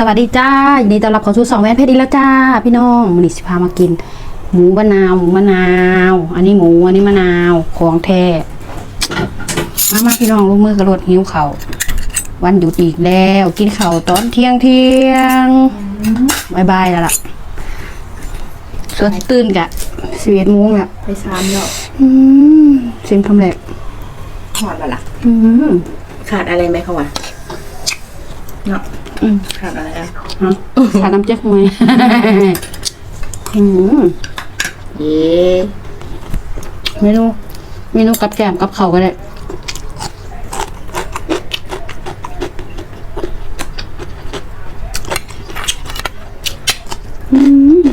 สวัสดีจ้ายินดีต้อนรับเข้าสู่สองแว่นเพชรอีกแล้วจ้า พี่น้องวันนี้สิพามากิน หมูมะนาวหมูมะนาว อันนี้หมูอันนี้มะนาวของแท้มามาพี่น้องลูกมือกระโดดหิวเขาววันหยุดอีกแล้ว กินข้าวตอนเที่ยงเที่ยงบายบายแล้วล่ะส่วนตื่นกะสิบเอ็ดโมงละไปซ้ำเนาะอืมเสียงคำแรกหอดมาละอืมขาดอะไรไหมเขาวะเนาะอืม ขาดอะไรอะฮะขาดน้ำเจ๊กไหมอืมเย้เมนูเมนูกับแกล้มกับเขาวก็ได้อืม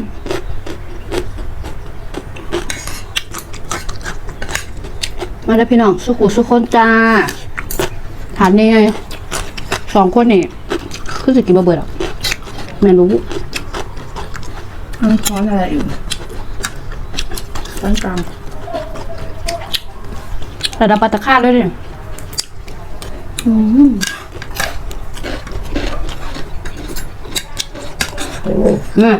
มาแล้วพี่น้อง สุขุสุขคนจ้า ถามนี่ไงสองคนนี่ คือจะกินบะเบิดหรอกแม่รู้มันช้อนอะไรอยู่ช้อนกลางระดับปัตตาคาดด้วยเนี่ยอืมเนี่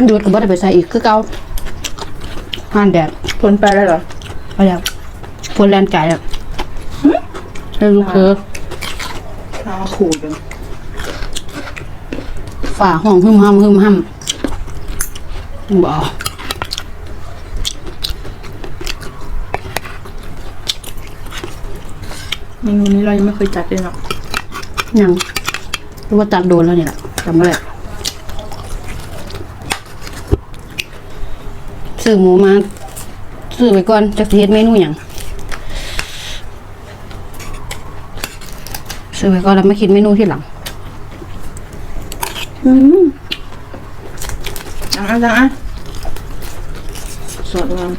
วันหยุดก็บ่ได้ไปใส่อีกคือเก่าห่านแดดทนไปแล้วเหรอไปแล้วพลแลนไก่อะให้ลูกเธอข้าวขูดเลยฝ่าห้องหึมห้ำหึมห้ำบอกเมนูนี้เรายังไม่เคยจัดเลยเนาะยังรู้ว่าจัดโดนแล้วนี่แหละจำไม่ได้ ซื้อหมูมา ซื้อไว้ก่อนจะเฮ็ดเมนูอย่างซื้อไว้ก่อนแล้วมาคิดเมนูที่หลัง อืมจังอะจังอะสดงาม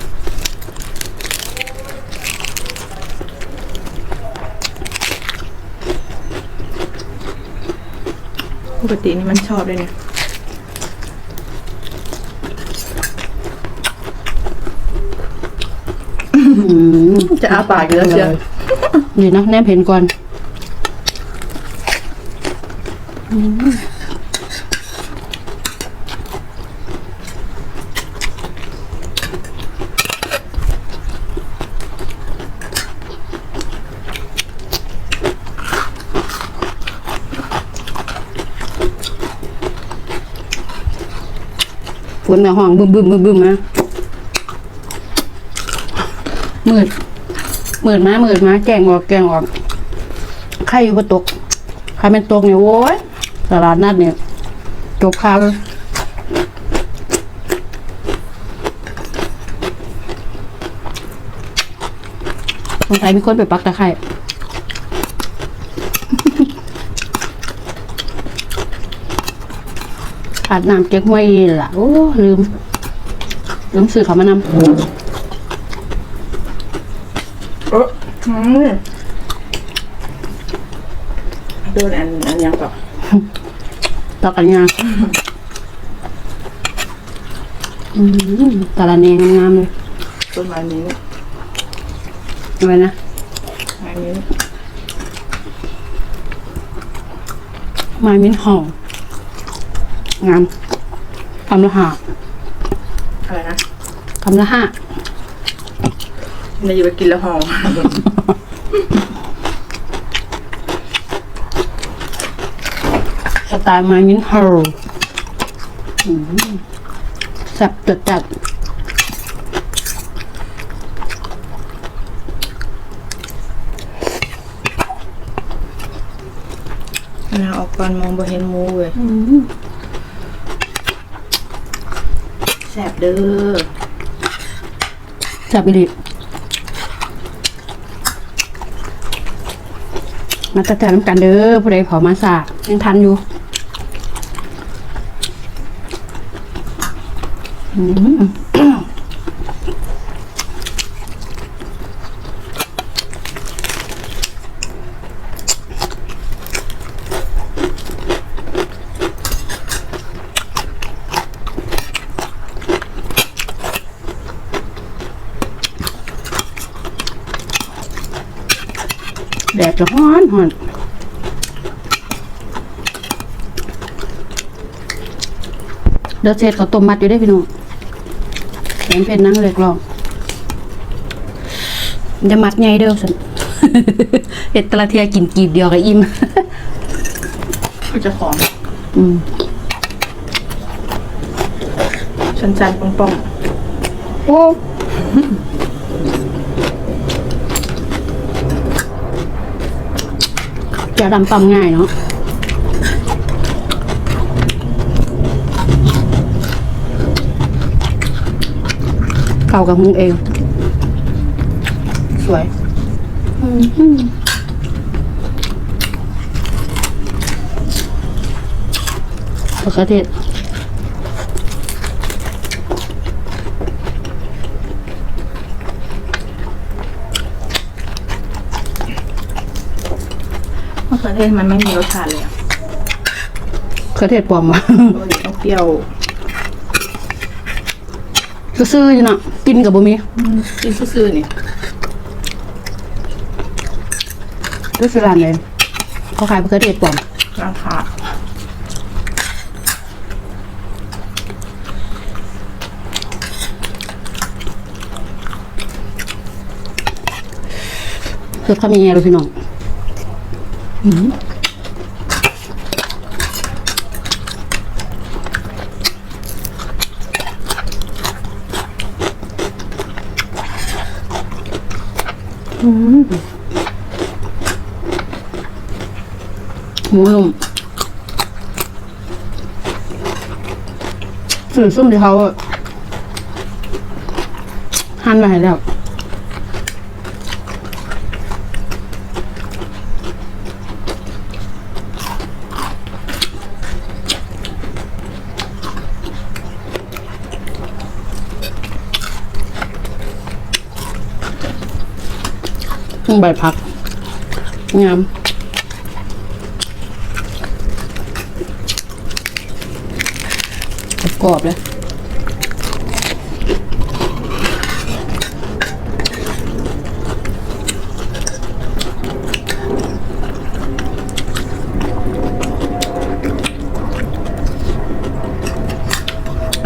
ปกตินี่มันชอบเลยเนี่ย อืม จะอาปากอยู่แล้วเชียวนี่นะแนบเห็นก่อนฝนในห้องบึมบึมบึมบึมนะ มืดมืดมามืดมาแกงออกแกงออกใครอยู่บนตกใครเป็นตกเนี่ยโว้ยตลาดนัดเนี่ยจบข่าวเลยสงสัยมีคนไปปักตะไคร่ขาดน้ำเก๊กฮวยล่ะ โอ้ ลืม ลืมซื้อเขามานำ เอออืมโดนอันอันยังต่อตอกอันยาอืมตะละแนงงามๆเลยต้นไม้นี้เอาไว้นะไม้นี้ไม้มิ้นหอมงามคำละห้าอะไรนะคำละห้าในอยู่ไปกินแล้วหอมสไตล์ไม้มิ้นหอมอืมแซ่บจัดจัดนาออกก่อนมองบ่เห็นหมูเว้ยอืมแซ่บเด้อแซ่บอีหลี มาตัดแต่น้ำกันเด้อผู้ใดเผามาสากยังทันอยู่อืม ดดจะฮ้อนฮ้อนเดี๋ยวเสร็จเขาวต้มมัดอยู่ได้อพี่น้องแขนเป็นนั่งเล็กลองจะมัดไงเด้อสันเห็ดแตละเทียกินกีบเดียวกับอิ่มก็จะของอืมชันๆป่องโอ้ จะดำตำง่ายเนาะเก่ากับหุงเองๆสวยมะเขือเทศ มะเขือเทศมันไม่มีรสชาติเลยอะมะเขือเทศปลอมวะ ปกติต้องเปรี้ยวซื่อๆอยู่เนาะกินกับบ่มีกินซื่อๆนี่ก็คือร้านเลยเขาขายมะเขือเทศปลอมราคาคือเขามีไงรู้พี่น้อง อืมหมูนุ่มสื่อซุ่มที่เขาหั่นมาให้แล้ว ใบพัก งามกรอบเลย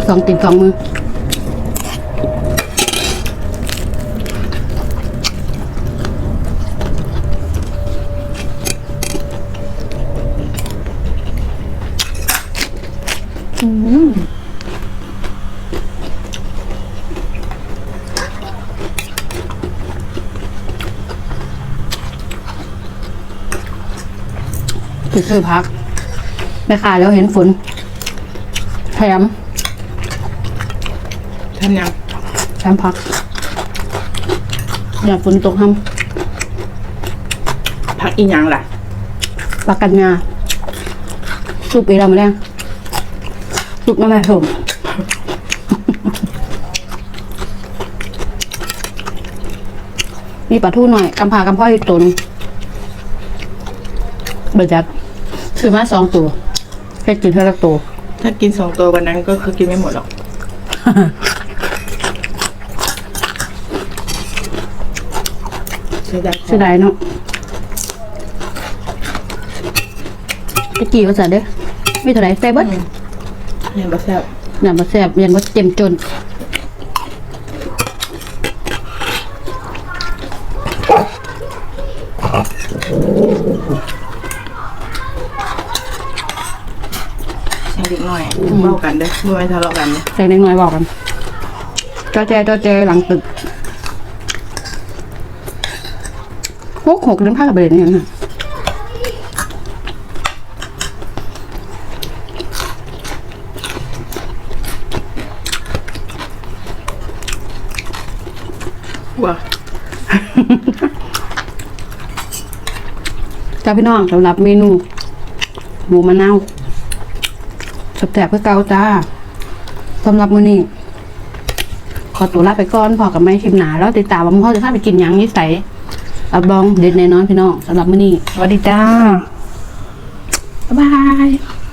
สองติดสองมือ ไปซื้อพักไปขายแล้วเห็นฝนแถมทำยังแถมพัก อยากฝนตกห้ผักอีหยังล่ะำปลากันงาสุปอีเรามาแล้วสุปน้ำมันผมมีปลาทูหน่อยกำพากำพ่ออีกตัวหนึงเบิดจัด ซื้อมาสองตัวแค่กินเท่าละตัว ถ้ากินสองตัววันนั้นก็คือกินไม่หมดหรอก เสียดายเสียดายเนาะตะกี้ว่าจะเด้อมีเท่าไหร่ใส่เบิดเนี่ยบะแซ่บอย่ามาแซ่บยันว่าเต็มจน ใส่เล็กหน่อยเบ้า กันเด้อเมื่อไม่ทะเลาะกันเนี่ยใส่เล็กน้อยบอกกันจอแจจอแจหลังตึกหกหกเดือนผ้ากับเบรดเนี่ยนะว้าจ้าพี่น้องสำหรับเมนูหมูมะนาว สับแตกเพื่อเกาจ้าสำหรับมื้อนี้ ขอตัวลาไปก่อนพอกับไม่ชิมหนาแล้วติดตามว่าพ่อจะพาไปกินหยังนิสัยอับบองเด็ดแน่นอนพี่น้องสำหรับมื้อนี้สวัสดีจ้าบ๊ายบาย